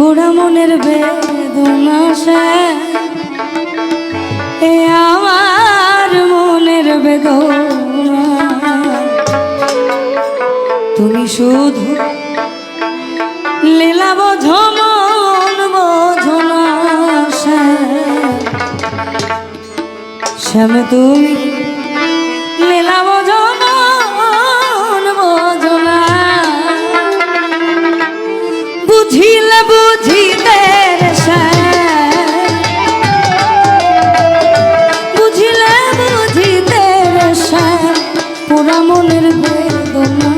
মনের বেদনা সে এ আমার মনের বেদনা তুমি শুধু লীলা বোঝো, মন বোঝো না। শ্যাম তুমি বুঝিতে মনের বেদনা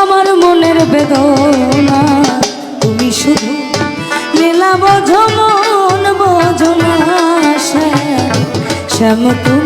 আমার মনের বেদনা শুধু লীলা বোঝো মন বোঝো শ্যাম।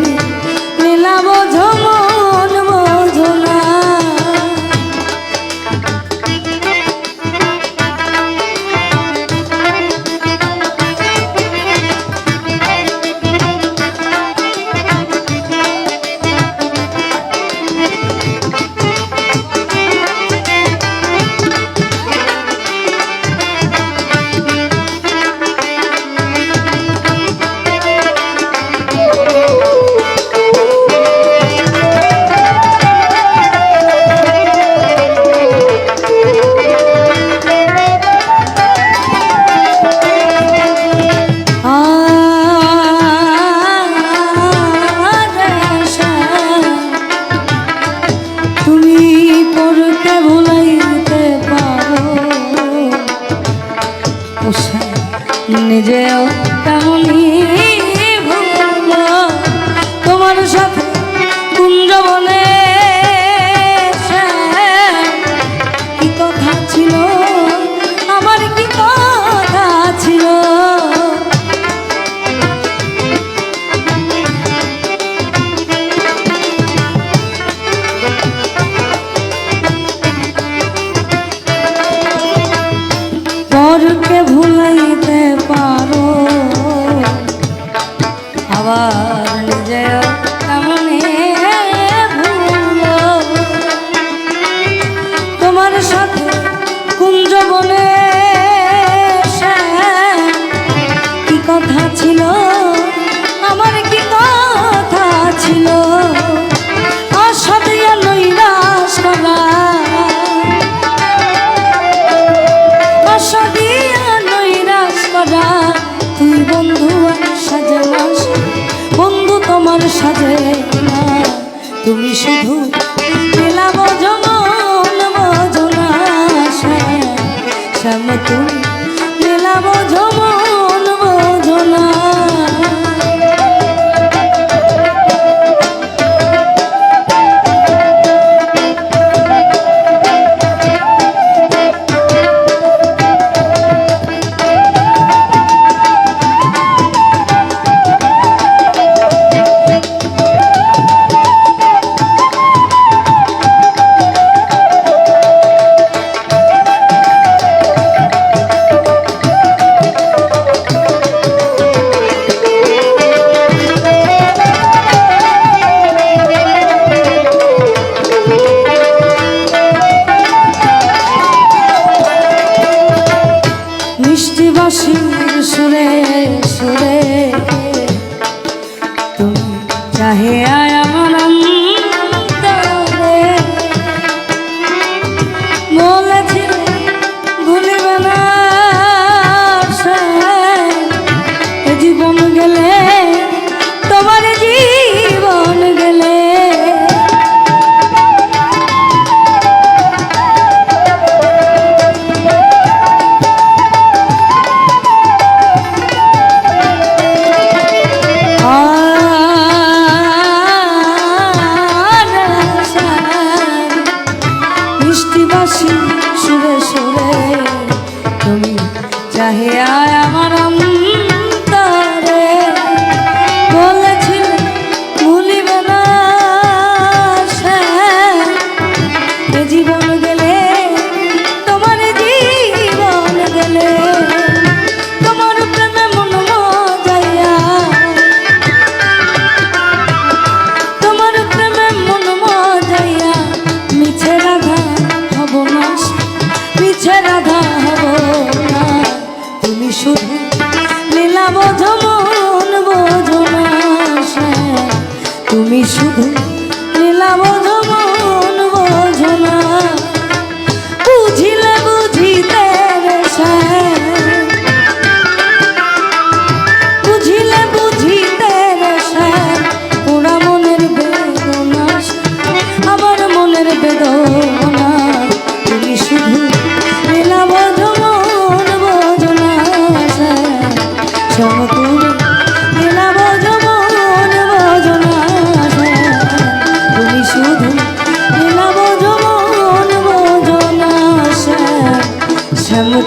নিজেও তেমনই তোমার সাথে কুঞ্জ বলে কি কথা ছিল? আমার কি কথা ছিল? পরকে ভুলাইতে আবার বোঝো মন বোঝো না। মিষ্টি বাসির সুরে সুরে। তুমি চাহে আয় আয় আমার তুমি শুধু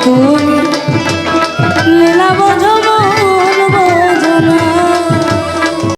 Дякую.